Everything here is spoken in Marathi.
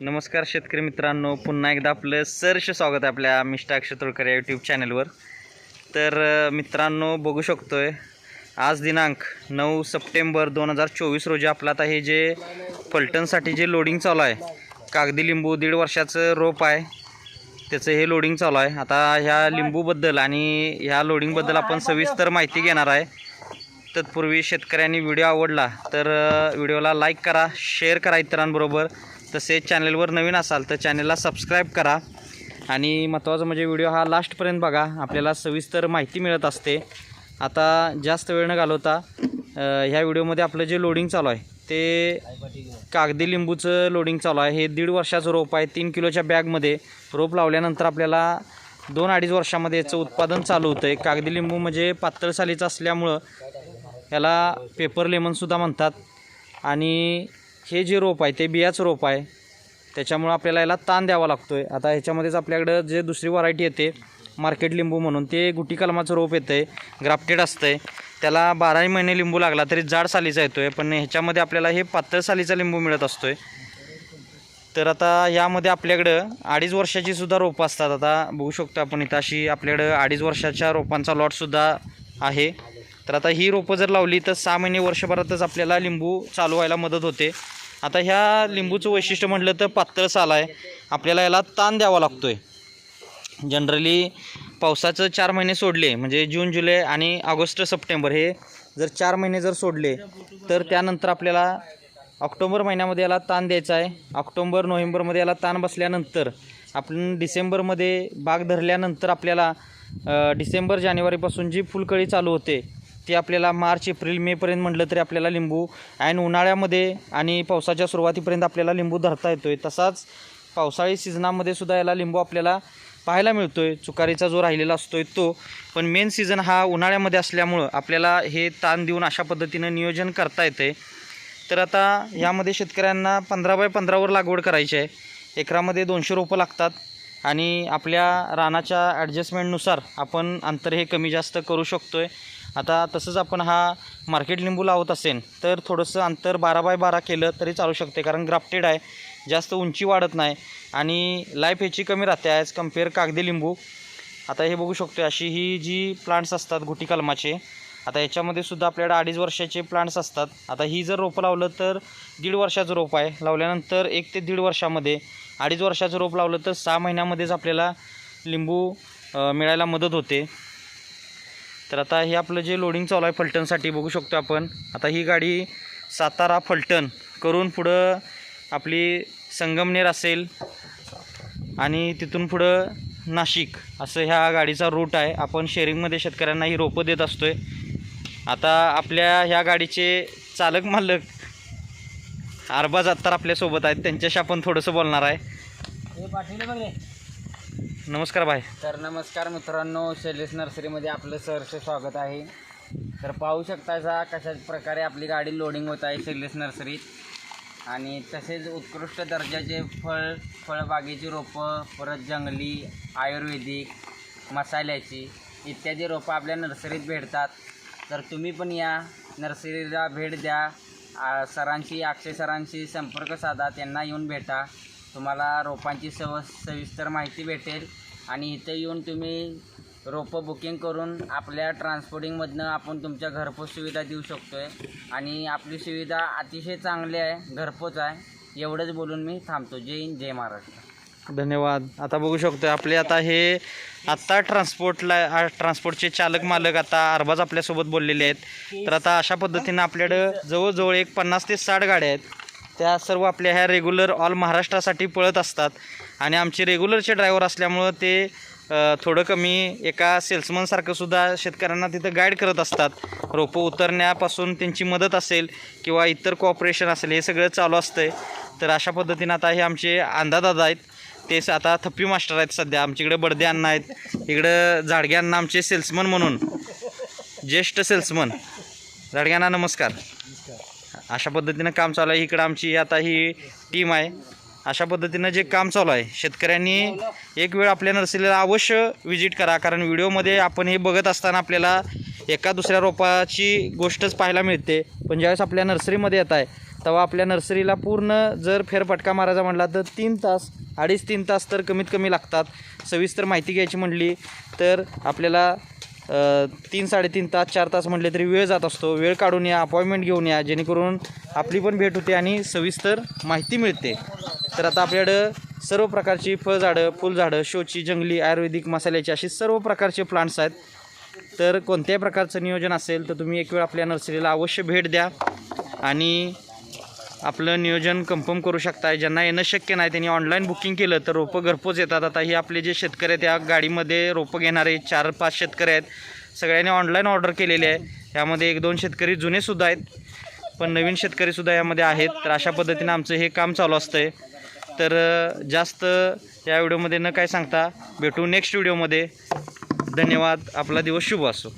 नमस्कार शेतकरी मित्रांनो पुन्हा एकदा आपलं सरश स्वागत आहे आपल्या मिस्टर अक्षय या यूट्यूब चॅनलवर तर मित्रांनो बघू शकतो आहे आज दिनांक नऊ सप्टेंबर दोन हजार चोवीस रोजी आपलं आता हे जे फलटणसाठी जे लोडिंग चालू आहे कागदी लिंबू दीड वर्षाचं रोप आहे त्याचं हे लोडिंग चालू आहे. आता ह्या लिंबूबद्दल आणि ह्या लोडिंगबद्दल आपण सविस्तर माहिती घेणार आहे. तत्पूर्वी शेतकऱ्यांनी व्हिडिओ आवडला तर व्हिडिओला लाईक करा शेअर करा इतरांबरोबर. तसेच चॅनलवर नवीन असाल तर चॅनलला सबस्क्राईब करा. आणि महत्त्वाचं म्हणजे व्हिडिओ हा लास्टपर्यंत बघा. आपल्याला सविस्तर माहिती मिळत असते. आता जास्त वेळ न घालवता ह्या व्हिडिओमध्ये आपलं जे लोडिंग चालू आहे ते कागदी लिंबूचं लोडिंग चालू आहे. हे दीड वर्षाचं रोप आहे. तीन किलोच्या बॅगमध्ये रोप लावल्यानंतर आपल्याला दोन अडीच वर्षामध्ये याचं उत्पादन चालू होतं आहे कागदी लिंबू म्हणजे पातळ सालीचं असल्यामुळं याला पेपर लेमनसुद्धा म्हणतात. आणि हे जे रोप आहे ते बियाचं रोप आहे. त्याच्यामुळं आपल्याला याला ताण द्यावा लागतो आहे आता ह्याच्यामध्येच आपल्याकडं जे दुसरी व्हरायटी येते मार्केट लिंबू म्हणून ते गुटी कलमाचं रोप येतं आहे ग्राफ्टेड असतं आहे त्याला बाराही महिने लिंबू लागला तरी जाड सालीचा येतो आहे पण ह्याच्यामध्ये आपल्याला हे पातळ सालीचा लिंबू मिळत असतो आहे तर आता यामध्ये आपल्याकडं अडीच वर्षाची सुद्धा रोपं असतात. आता बघू शकतो आपण इथं अशी आपल्याकडं अडीच वर्षाच्या रोपांचा लॉटसुद्धा आहे. तर आता ही रोपं जर लावली तर सहा महिने वर्षभरातच आपल्याला लिंबू चालू व्हायला मदत होते. आता ह्या लिंबूचं वैशिष्ट्य म्हटलं तर पातळ साल आहे. आपल्याला याला ताण द्यावा लागतो आहे जनरली पावसाचं चार महिने सोडले म्हणजे जून जुलै आणि ऑगस्ट सप्टेंबर हे जर चार महिने जर सोडले तर त्यानंतर आपल्याला ऑक्टोबर महिन्यामध्ये याला ताण द्यायचा आहे. ऑक्टोबर नोव्हेंबरमध्ये याला ताण बसल्यानंतर आपण डिसेंबरमध्ये बाग धरल्यानंतर आपल्याला डिसेंबर जानेवारीपासून जी फुलकळी चालू होते ती आपल्याला मार्च एप्रिल मेपर्यंत म्हटलं तरी आपल्याला लिंबू अँड उन्हाळ्यामध्ये आणि पावसाच्या सुरुवातीपर्यंत आपल्याला लिंबू धरता येतो आहे तसाच पावसाळी सीझनामध्ये सुद्धा याला लिंबू आपल्याला पाहायला मिळतो आहे चुकारीचा जो राहिलेला असतो आहे तो. पण मेन सीझन हा उन्हाळ्यामध्ये असल्यामुळं आपल्याला हे ताण देऊन अशा पद्धतीनं नियोजन करता येतं आहे तर आता यामध्ये शेतकऱ्यांना पंधरा बाय पंधरावर लागवड करायची आहे. एकरामध्ये दोनशे रोपं लागतात आणि आपल्या रानाच्या ॲडजस्टमेंटनुसार आपण अंतर हे कमी जास्त करू शकतो आहे आता तसंच आपण हा मार्केट लिंबू लावत असेल तर थोडंसं अंतर बारा बाय बारा केलं तरी चालू शकते कारण ग्राफ्टेड आहे जास्त उंची वाढत नाही आणि लाईफ ह्याची कमी राहते ॲज कंपेअर कागदी लिंबू. आता हे बघू शकतो अशी ही जी प्लांट्स असतात गुटी कलमाचे आता याच्यामध्ये सुद्धा आपल्याकडे अडीच वर्षाचे प्लांट्स असतात. आता ही जर रोपं लावलं तर दीड वर्षाचं रोप आहे लावल्यानंतर एक ते दीड वर्षामध्ये अडीच वर्षाचं रोप लावलं तर सहा महिन्यामध्येच आपल्याला लिंबू मिळायला मदत होते. तर आता हे आपलं जे लोडिंग चालू आहे फलटणसाठी बघू शकतो आपण. आता ही गाडी सातारा फलटण करून पुढं आपली संगमनेर असेल आणि तिथून पुढं नाशिक असं ह्या गाडीचा रूट आहे. आपण शेअरिंगमध्ये शेतकऱ्यांना ही रोपं देत असतो आहे आता आपल्या ह्या गाडीचे चालक मालक अरबाज तर आपल्यासोबत आहेत. त्यांच्याशी आपण थोडंसं बोलणार आहे. नमस्कार भाई. तर नमस्कार मित्रांनो शैलेश नर्सरीमध्ये आपलं सहर्ष स्वागत आहे. तर पाहू शकता जा कशा प्रकारे आपली गाडी लोडिंग होत आहे शैलेश नर्सरीत आणि तसेच उत्कृष्ट दर्जाचे फळ फळबागेची रोपं परत जंगली आयुर्वेदिक मसाल्याची इत्यादी रोपं आपल्या नर्सरीत भेटतात. तर तुम्ही पण या नर्सरीला भेट द्या. सरांशी अक्षय सरांशी संपर्क साधा त्यांना येऊन भेटा. तुम्हाला रोपांची सव सविस्तर माहिती भेटेल. आणि इथं येऊन तुम्ही रोपं बुकिंग करून आपल्या ट्रान्सपोर्टिंगमधनं आपण तुमच्या घरपोच सुविधा देऊ शकतो आहे आणि आपली सुविधा अतिशय चांगली आहे घरपोच आहे. एवढंच बोलून मी थांबतो. जय हिंद जय महाराष्ट्र. धन्यवाद. आता बघू शकतो आपले आता हे आत्ता ट्रान्सपोर्टला ट्रान्सपोर्टचे चालक मालक आता अरबाज आपल्यासोबत बोललेले आहेत. तर आता अशा पद्धतीनं आपल्याकडं जवळजवळ एक पन्नास ते साठ गाड्या आहेत. त्या सर्व आपल्या ह्या रेग्युलर ऑल महाराष्ट्रासाठी पळत असतात. आणि आमचे रेग्युलरचे ड्रायव्हर असल्यामुळं ते थोडं कमी एका सेल्समनसारखं सुद्धा शेतकऱ्यांना तिथं गाईड करत असतात. रोपं उतरण्यापासून त्यांची मदत असेल किंवा इतर कॉपरेशन असेल हे सगळं चालू असतंय. तर अशा पद्धतीनं आता हे आमचे अंधादादा आहेत. ते आता थप्पी मास्टर आहेत सध्या. आमच्याकडे बडदे अण्णा आहेत. इकडं झाडग्यांना अण्णा आमचे सेल्समन म्हणून. ज्येष्ठ सेल्समन झाडग्यांना नमस्कार. अशा पद्धतीनं काम चालू आहे. इकडं आमची आता ही टीम आहे. अशा पद्धतीनं जे काम चालू आहे शेतकऱ्यांनी एक वेळ आपल्या नर्सरीला अवश्य व्हिजिट करा. कारण व्हिडिओमध्ये आपण हे बघत असताना आपल्याला एका दुसऱ्या रोपाची गोष्टच पाहायला मिळते. पण ज्यावेळेस आपल्या नर्सरीमध्ये येत आहे तेव्हा आपल्या नर्सरीला पूर्ण जर फेरफटका मारायचा म्हटला तर तीन तास अडीच तीन तास तर कमीत कमी लागतात. सविस्तर माहिती घ्यायची म्हटली तर आपल्याला तीन साडेतीन तास चार तास म्हटले तरी वेळ जात असतो. वेळ काढून या अपॉइंटमेंट घेऊन या. जेणेकरून आपली पण भेट होते आणि सविस्तर माहिती मिळते. तर आता आपल्याकडं सर्व प्रकारची फळझाडं फुलझाडं शोची जंगली आयुर्वेदिक मसाल्याची अशी सर्व प्रकारचे प्लांट्स आहेत. तर कोणत्याही प्रकारचं नियोजन असेल तर तुम्ही एक वेळ आपल्या नर्सरीला अवश्य भेट द्या. आणि आपलं नियोजन कन्फर्म करू शकताय. ज्यांना येणं शक्य नाही त्यांनी ऑनलाईन बुकिंग केलं तर रोपं घरपोच येतात. आता ही आपले जे शेतकरी आहेत त्या गाडीमध्ये रोपं घेणारे चार पाच शेतकरी आहेत. सगळ्यांनी ऑनलाईन ऑर्डर केलेली आहे. यामध्ये एक दोन शेतकरी जुनेसुद्धा आहेत पण नवीन शेतकरीसुद्धा यामध्ये आहेत. तर अशा पद्धतीनं आमचं हे काम चालू असतं आहे तर जास्त या व्हिडिओमध्ये न काय सांगता भेटू नेक्स्ट व्हिडिओमध्ये धन्यवाद. आपला दिवस शुभ असो.